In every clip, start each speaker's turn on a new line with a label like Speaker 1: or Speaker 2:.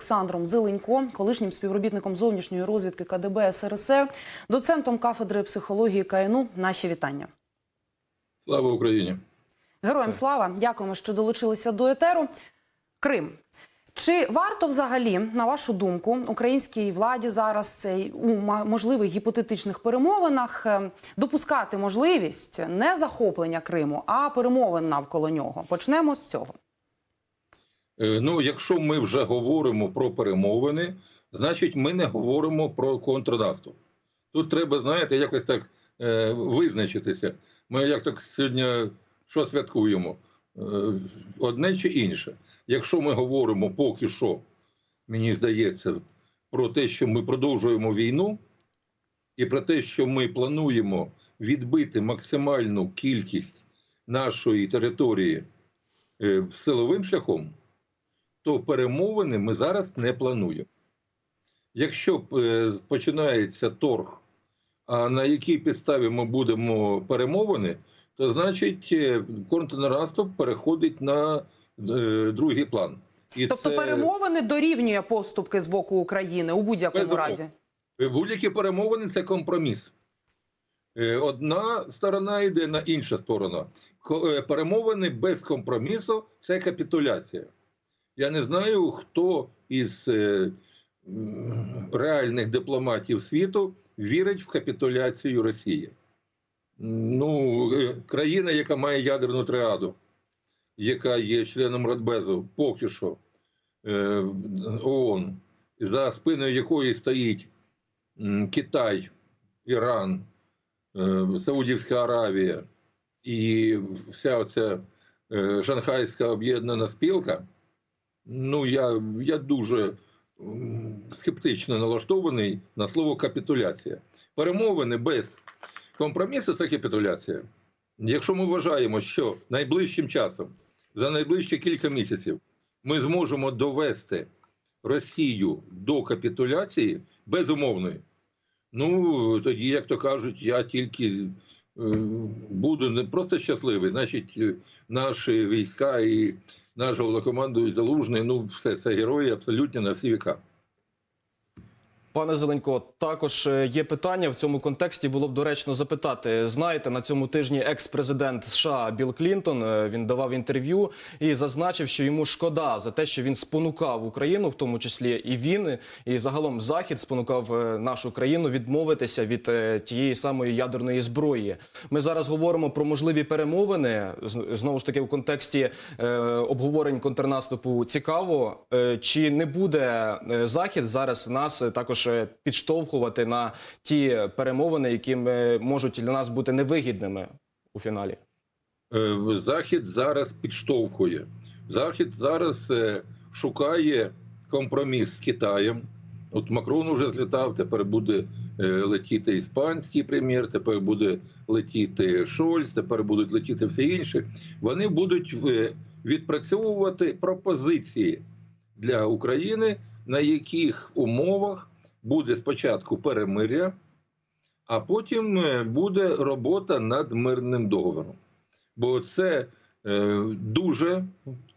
Speaker 1: Олександром Зеленько, колишнім співробітником зовнішньої розвідки КДБ СРСР, доцентом кафедри психології КНУ. Наші вітання.
Speaker 2: Слава Україні!
Speaker 1: Героям слава! Дякуємо, що долучилися до етеру. Крим. Чи варто взагалі, на вашу думку, українській владі зараз у можливих гіпотетичних перемовинах е, допускати можливість не захоплення Криму, а перемовин навколо нього? Почнемо з цього.
Speaker 2: Е, Ну, якщо ми вже говоримо про перемовини, значить ми не говоримо про контрнаступ. Тут треба, знаєте, якось так е, визначитися. Ми як так сьогодні що святкуємо? Е, одне чи інше. Якщо ми говоримо поки що, мені здається, про те, що ми продовжуємо війну, і про те, що ми плануємо відбити максимальну кількість нашої території е, силовим шляхом, то перемовини ми зараз не плануємо. Якщо е, починається торг, а на якій підставі ми будемо перемовини, то значить е, контрнаступ переходить на е, другий план. І
Speaker 1: Тобто
Speaker 2: це-
Speaker 1: перемовини дорівнює поступки з боку України у будь-якому разі.
Speaker 2: Будь-які перемовини це компроміс. Одна сторона йде на інша сторона. Е, Перемовини без компромісу це капітуляція. Я не знаю, хто із е, реальних дипломатів світу вірить в капітуляцію Росії. Ну, е, країна, яка має ядерну триаду, яка є членом Радбезу, поки що е, ООН, за спиною якої стоїть Китай, Іран, Саудівська Аравія і вся оця е, Шанхайська об'єднана спілка. Ну, я, я дуже скептично налаштований на слово капітуляція. Перемовини без компромісу це капітуляція. Якщо ми вважаємо, що найближчим часом, за найближчі кілька місяців, ми зможемо довести Росію до капітуляції безумовної, ну тоді, як то кажуть, я тільки е, буду не просто щасливий, значить, наші війська і наш головнокомандуючий Залужний, ну все це герої абсолютно на всі віка.
Speaker 3: Пане Зеленько, також е, є питання в цьому контексті. Було б доречно запитати. Знаєте, на цьому тижні екс-президент США Білл Клінтон е, він давав інтерв'ю і зазначив, що йому шкода за те, що він спонукав Україну, в тому числі і він, і загалом Захід спонукав е, нашу країну відмовитися від тієї самої ядерної зброї. Ми зараз говоримо про можливі перемовини знову ж таки в контексті обговорень контрнаступу. Цікаво, чи не буде захід зараз нас також е, підштовхувати на ті перемовини, які е, можуть для нас бути невигідними у фіналі?
Speaker 2: Е, Захід зараз підштовхує. Захід зараз е, шукає компроміс з Китаєм. От Макрон уже злітав, тепер буде летіти іспанський прем'єр, тепер буде летіти Шольц, тепер будуть летіти всі інші. Вони будуть відпрацьовувати пропозиції для України, на яких умовах буде спочатку перемиря, а потім е, буде робота над мирним договором бо це е, дуже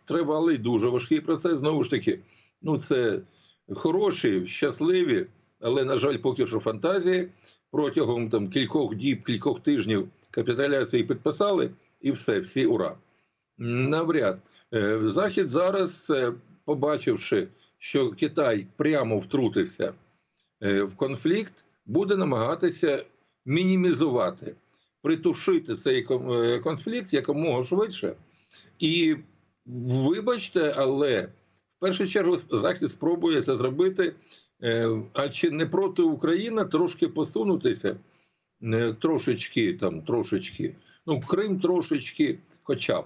Speaker 2: тривалий, дуже важкий процес. Знову ж таки, ну це хороші, щасливі, але, на жаль, поки що фантазії. Протягом там кількох діб, кількох тижнів капітуляції підписали, і все, всі ура. Навряд. Е, Захід зараз, е, побачивши, що Китай прямо втрутився в конфлікт, буде намагатися мінімізувати притушити цей е, конфлікт якомога швидше. І вибачте, але в першу чергу Захід спробує це зробити. е, А чи не проти України трошки посунутися е, трошечки там, трошечки, ну Крим трошечки, хоча б.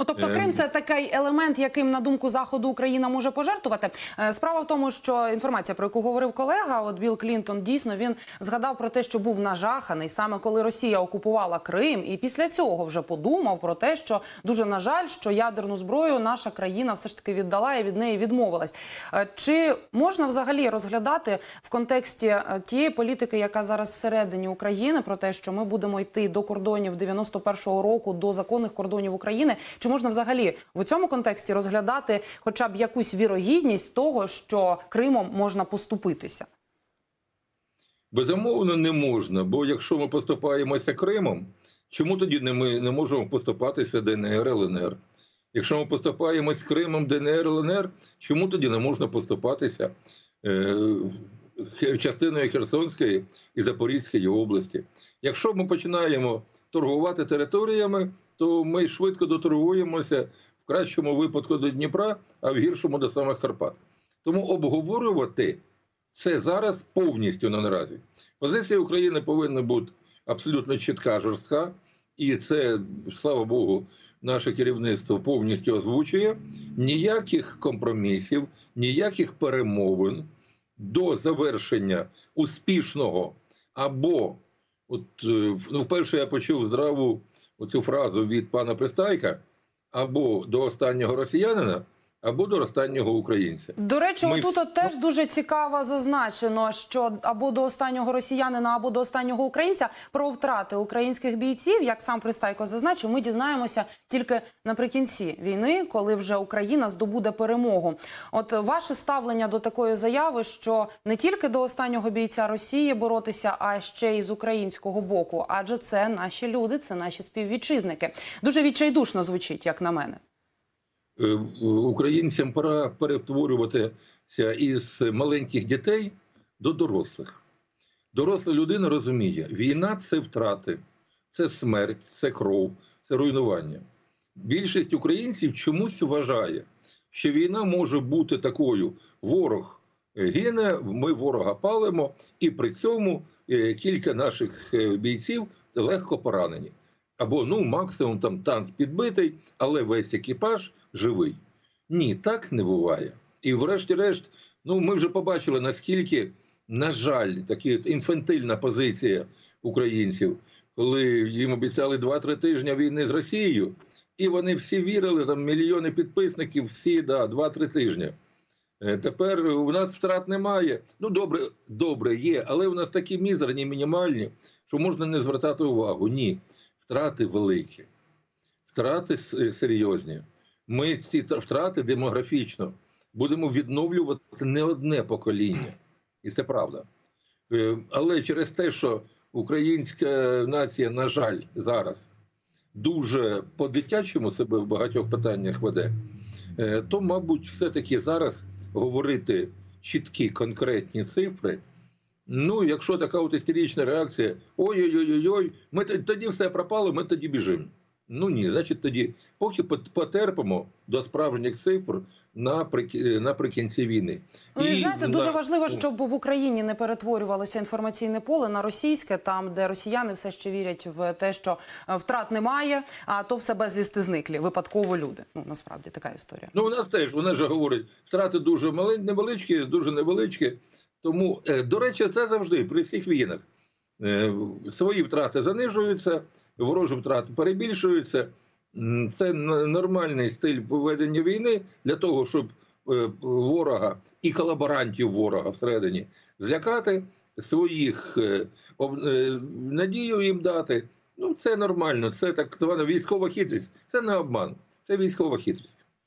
Speaker 1: Ну, тобто
Speaker 2: Ем.
Speaker 1: Крим це такий елемент, яким на думку заходу Україна може пожертвувати. Е, Справа в тому, що інформація, про яку говорив колега, от Білл Клінтон, дійсно він згадав про те, що був нажаханий саме коли Росія окупувала Крим, і після цього вже подумав про те, що дуже на жаль, що ядерну зброю наша країна все ж таки віддала і від неї відмовилась. Е, Чи можна взагалі розглядати в контексті е, тієї політики, яка зараз всередині України, про те, що ми будемо йти до кордонів 91-го року, до законних кордонів України? Чи можна взагалі в цьому контексті розглядати хоча б якусь вірогідність того, що Кримом можна поступитися?
Speaker 2: Безумовно, не можна, бо якщо ми поступаємося Кримом, чому тоді не ми не можемо поступатися ДНР, ЛНР? Якщо ми поступаємось Кримом, ДНР, ЛНР, чому тоді не можна поступатися е, частиною Херсонської і Запорізької області? Якщо ми починаємо торгувати територіями, то ми швидко доторгуємося в кращому випадку до Дніпра, а в гіршому до самих Карпат. Тому обговорювати це зараз повністю на наразі. Позиція України повинна бути абсолютно чітка, жорстка, і це, слава Богу, наше керівництво повністю озвучує. Ніяких компромісів, ніяких перемовин до завершення успішного або, от е, ну, вперше я почув здраву оцю фразу від пана Пристайка, або до останнього росіянина, або до останнього українця.
Speaker 1: До речі,
Speaker 2: Ми
Speaker 1: отут от теж дуже цікаво зазначено, що або до останнього росіянина, або до останнього українця про втрати українських бійців, як сам Пристайко зазначив, ми дізнаємося тільки наприкінці війни, коли вже Україна здобуде перемогу. От ваше ставлення до такої заяви, що не тільки до останнього бійця Росії боротися, а ще й з українського боку, адже це наші люди, це наші співвітчизники. Дуже відчайдушно звучить, як на мене.
Speaker 2: Е, українцям пора перетворюватися із маленьких дітей до дорослих. Доросла людина розуміє, війна це втрати, це смерть, це кров, це руйнування. Більшість українців чомусь вважає, що війна може бути такою: ворог гине, ми ворога палимо, і при цьому е, кілька наших е, бійців легко поранені. Або ну максимум там танк підбитий, але весь екіпаж живий. Ні, так не буває. І врешті-решт, ну ми вже побачили, наскільки, на жаль, такі інфантильна позиція українців, коли їм обіцяли 2-3 тижні війни з Росією, і вони всі вірили, там мільйони підписників, всі да, 2-3 тижні. Е, Тепер у нас втрат немає. Ну, добре, добре, є, але у нас такі мізерні, мінімальні, що можна не звертати увагу. Ні, втрати великі, втрати серйозні. Ми ці втрати демографічно будемо відновлювати не одне покоління, і це правда. Е, Але через те, що українська нація, на жаль, зараз дуже по-дитячому себе в багатьох питаннях веде, е, то, мабуть, все-таки зараз говорити чіткі конкретні цифри. Ну, якщо така от істерична реакція: ой-ой-ой, ми тоді все пропало, ми тоді біжимо. Ну ні, значить тоді, поки потерпимо до справжніх цифр наприк- наприкінці війни.
Speaker 1: Ну і знаєте, дуже важливо, щоб в Україні не перетворювалося інформаційне поле на російське, там де росіяни все ще вірять в те, що е, втрат немає, а то все безвісти зниклі, випадково люди. Ну насправді така історія.
Speaker 2: Ну, у нас теж вона ж говорить, втрати дуже малень- невеличкі, дуже невеличкі. Тому, е, до речі, це завжди при всіх війнах. Е, Свої втрати занижуються, ворожі втрати перебільшуються. Це нормальний стиль поведення війни для того, щоб е, ворога і колаборантів ворога всередині злякати, своїх надію їм дати. Ну, це нормально, це так звана військова хитрість. Це не обман, це військова хитрість.